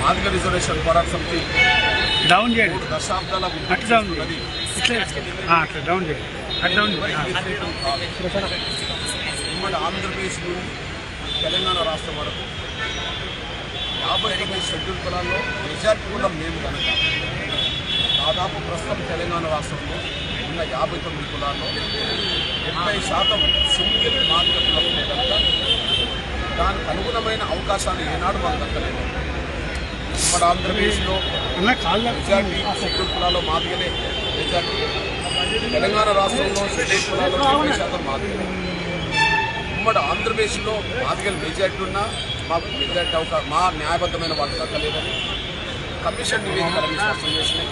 Madiga reservation పోరాట సమితి down చేయండి. దశాబ్దాల అటు డౌన్ అట్లా చేయండి. అటు డౌన్. ఉమ్మడి ఆంధ్రప్రదేశ్ నుండి తెలంగాణ రాష్ట్రం వరకు యాభై తొమ్మిది షెడ్యూల్ కులాల్లో మెజార్టీ కులం మేము కనుక దాదాపు ప్రస్తుతం తెలంగాణ రాష్ట్రంలో ఉన్న యాభై తొమ్మిది కులాల్లో డెబ్బై శాతం సింగిల్ మాదిగ కులం కనుక దానికి అనుగుణమైన అవకాశాలు ఏనాడు మాకు దక్కలేదు. ఉమ్మడి ఆంధ్రప్రదేశ్లో మెజార్టీ షెడ్యూల్ కులాల్లో మాదిగలే మెజార్టీ తెలంగాణ రాష్ట్రంలో షెడ్యూల్ కులాల్లో డెబ్బై శాతం మాదిగలే ఉమ్మడి ఆంధ్రప్రదేశ్లో మాదిగలు మెజార్టీ ఉన్నా మాకు మెజార్టీ అవకాశం మా న్యాయబద్ధమైన వాళ్ళు దక్కలేదని కమిషన్ నివేదికలను స్పష్టం చేసినాయి.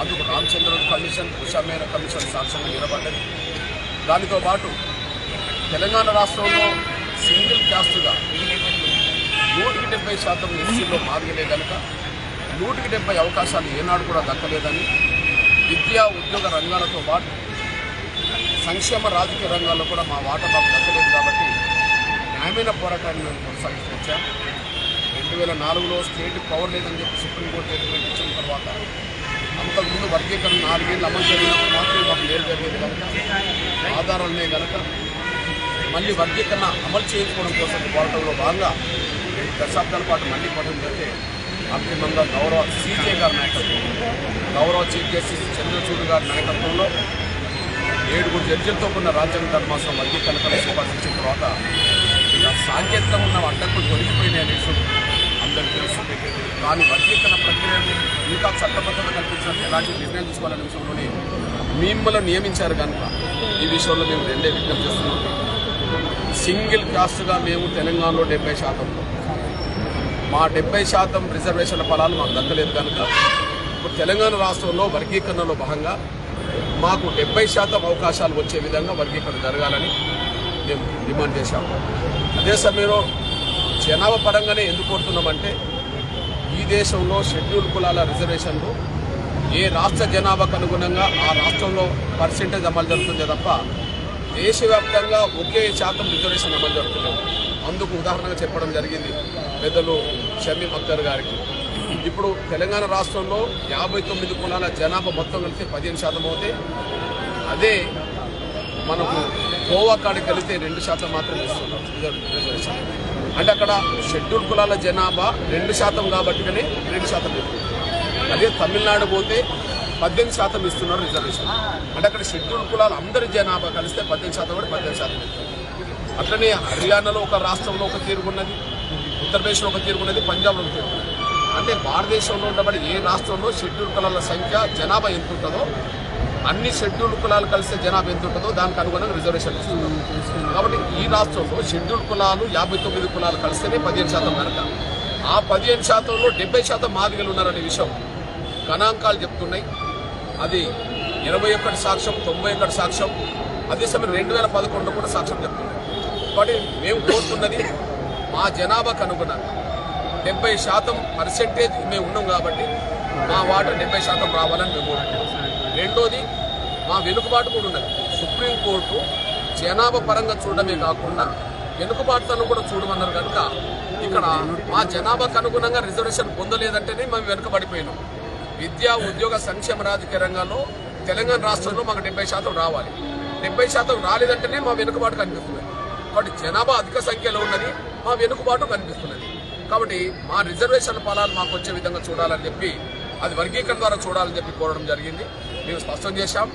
అందుకు రామచంద్రన్ కమిషన్ ఉషామేర కమిషన్ సాక్ష్యంగా నిలబడ్డది. దానితో పాటు తెలంగాణ రాష్ట్రంలో సింగిల్ క్యాస్ట్గా నూటికి డెబ్బై శాతం ఎస్సీలో మారిలే కనుక నూటికి డెబ్బై అవకాశాలు ఏనాడు కూడా దక్కలేదని విద్యా ఉద్యోగ రంగాలతో పాటు సంక్షేమ రాజకీయ రంగాల్లో కూడా మా వాటా మాకు దక్కలేదు కాబట్టి గ్రామీణ పోరాటాన్ని మేము కొనసాగిస్తూ వచ్చాం రెండు వేల నాలుగులో స్టేట్ పవర్ లేదని చెప్పి సుప్రీంకోర్టు జడ్జిమెంట్ ఇచ్చిన తర్వాత అంతకుముందు వర్గీకరణ నాలుగేళ్ళు అమలు జరిగినప్పుడు మాత్రమే మాకు లేదు జరిగేది కనుక ఆధారాలనే కనుక మళ్ళీ వర్గీకరణ అమలు చేయించుకోవడం కోసం పోరాటంలో భాగంగా రెండు దశాబ్దాల పాటు మళ్ళీ పోవడం జరిగితే అంతిమంగా గౌరవ సీజే గారి నాయకత్వం గౌరవ చీఫ్ జస్టిస్ చంద్రచూడ్ గారి నాయకత్వంలో ఏడుగురు జడ్జిలతో ఉన్న రాజ్యాంగ ధర్మాసం వర్గీకరణ సిఫార్సు తర్వాత ఇలా సాంకేతికంగా ఉన్న అడ్డంకులు తొలగిపోయినాయి అనేసి అందరికీ తెలుసు. కానీ వర్గీకరణ ప్రక్రియని ఇంకా చట్టబద్ధంగా కల్పించడానికి ఎలాంటి నిర్ణయం తీసుకోవాలనే విషయంలోనే మిమ్మల్ని నియమించారు కనుక ఈ విషయంలో మేము రెండే విజ్ఞప్తి చేస్తున్నాం. సింగిల్ కాస్ట్గా మేము తెలంగాణలో డెబ్బై శాతం. మా డెబ్బై శాతం రిజర్వేషన్ల ఫలాలు మాకు దక్కలేదు కనుక ఇప్పుడు తెలంగాణ రాష్ట్రంలో వర్గీకరణలో భాగంగా మాకు డెబ్బై శాతం అవకాశాలు వచ్చే విధంగా వర్గీకరణ జరగాలని మేము డిమాండ్ చేశాము అదే సమయంలో జనాభా పరంగానే ఎందుకు కోరుతున్నామంటే ఈ దేశంలో షెడ్యూల్ కులాల రిజర్వేషన్లు ఏ రాష్ట్ర జనాభాకు అనుగుణంగా ఆ రాష్ట్రంలో పర్సెంటేజ్ అమలు జరుగుతుంది తప్ప దేశవ్యాప్తంగా ఒకే శాతం రిజర్వేషన్ అమలు జరుగుతుంది అందుకు ఉదాహరణగా చెప్పడం జరిగింది పెద్దలు షమీం అఖ్తర్ గారికి. ఇప్పుడు తెలంగాణ రాష్ట్రంలో యాభై తొమ్మిది కులాల జనాభా మొత్తం కలిసి పదిహేను శాతం అవుతే అదే మనకు గోవా కాడికి వెళితే రెండు శాతం మాత్రం ఇస్తున్నాం రిజర్వ్- రిజర్వేషన్ అంటే అక్కడ షెడ్యూల్ కులాల జనాభా రెండు శాతం కాబట్టిగానే రెండు శాతం అదే తమిళనాడు పోతే పద్దెనిమిది శాతం ఇస్తున్నారు రిజర్వేషన్. అంటే అక్కడ షెడ్యూల్ కులాలు అందరి జనాభా కలిస్తే పద్దెనిమిది శాతం కూడా పద్దెనిమిది శాతం అట్లనే హర్యానాలో ఒక రాష్ట్రంలో ఒక తీరుగున్నది ఉత్తరప్రదేశ్లో ఒక తీరుగున్నది పంజాబ్లో ఒక తీరుగున్నది అంటే భారతదేశంలో ఉండబడి ఏ రాష్ట్రంలో షెడ్యూల్ కులాల సంఖ్య జనాభా ఎంత ఉంటుందో అన్ని షెడ్యూల్ కులాలు కలిస్తే జనాభా ఎంత ఉంటుందో దానికి అనుగుణంగా రిజర్వేషన్ ఇస్తున్నాం కాబట్టి ఈ రాష్ట్రంలో షెడ్యూల్ కులాలు యాభై తొమ్మిది కులాలు కలిస్తేనే పదిహేను శాతం కనుక ఆ పదిహేను శాతంలో డెబ్బై శాతం మాదిగలు ఉన్నారనే విషయం గణాంకాలు చెప్తున్నాయి. అది ఇరవై ఒకటి సాక్ష్యం తొంభై ఒకటి సాక్ష్యం అదే సమయం రెండు వేల పదకొండులో కూడా సాక్ష్యం చెప్తున్నాయి కాబట్టి మేము కోరుతున్నది మా జనాభాకు అనుగుణంగా డెబ్బై శాతం పర్సెంటేజ్ మేము ఉన్నాం కాబట్టి మా వాటర్ డెబ్బై శాతం రావాలని మేము రెండోది మా వెనుకబాటు కూడా ఉన్నది. సుప్రీంకోర్టు జనాభా పరంగా చూడడమే కాకుండా వెనుకబాటుతనం కూడా చూడమన్నారు కనుక ఇక్కడ మా జనాభాకు అనుగుణంగా రిజర్వేషన్ పొందలేదంటేనే మేము వెనుకబడిపోయినాం. విద్యా ఉద్యోగ సంక్షేమ రాజకీయ రంగాల్లో తెలంగాణ రాష్ట్రంలో మాకు డెబ్బై శాతం రావాలి. డెబ్బై శాతం రాలేదంటేనే మా వెనుకబాటు కనిపిస్తుంది కాబట్టి జనాభా అధిక సంఖ్యలో ఉన్నది మా వెనుకబాటు కనిపిస్తున్నది. కాబట్టి మా రిజర్వేషన్ ఫలాలు మాకు వచ్చే విధంగా చూడాలని చెప్పి అది వర్గీకరణ ద్వారా చూడాలని చెప్పి కోరడం జరిగింది. మేము స్పష్టం చేశాం.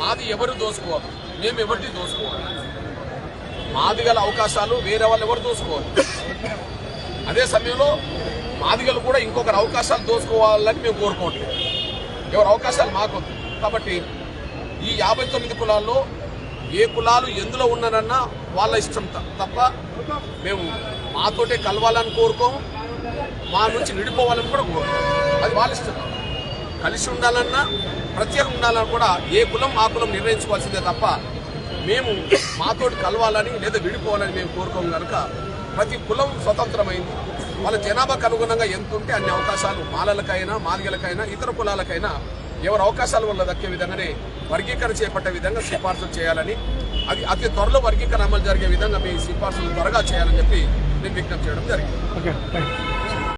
మాది ఎవరు దోసుకోవాలి మేము ఎవరిని దోసుకోవాలి? మాది గల అవకాశాలు వేరే వాళ్ళు ఎవరు దోసుకోవాలి? అదే సమయంలో మాదిగలు కూడా ఇంకొకరు అవకాశాలు దోసుకోవాలని మేము కోరుకోవట్లేదు ఎవరి అవకాశాలు మాకు కాబట్టి ఈ యాభై తొమ్మిది కులాల్లో ఏ కులాలు ఎందులో ఉన్నారన్నా వాళ్ళ ఇష్టం తప్ప మేము మాతోటే కలవాలని కోరుకోము మా నుంచి విడిపోవాలని కూడా కోరుకోము అది వాళ్ళ ఇష్టం. కలిసి ఉండాలన్నా ప్రత్యేకంగా ఉండాలని కూడా ఏ కులం ఆ కులం నిర్ణయించుకోవాల్సిందే తప్ప మేము మాతోటి కలవాలని లేదా విడిపోవాలని మేము కోరుకోము కనుక ప్రతి కులం స్వతంత్రమైంది. వాళ్ళ జనాభాకు అనుగుణంగా ఎంత ఉంటే అన్ని అవకాశాలు మాలలకైనా మాదిగలకైనా ఇతర కులాలకైనా ఎవరి అవకాశాల వల్ల దక్కే విధంగానే వర్గీకరణ చేపట్టే విధంగా సిఫార్సులు చేయాలని అది అతి త్వరలో వర్గీకరణ అమలు జరిగే విధంగా మీ సిఫార్సులు త్వరగా చేయాలని చెప్పి నేను విజ్ఞప్తి చేయడం జరిగింది.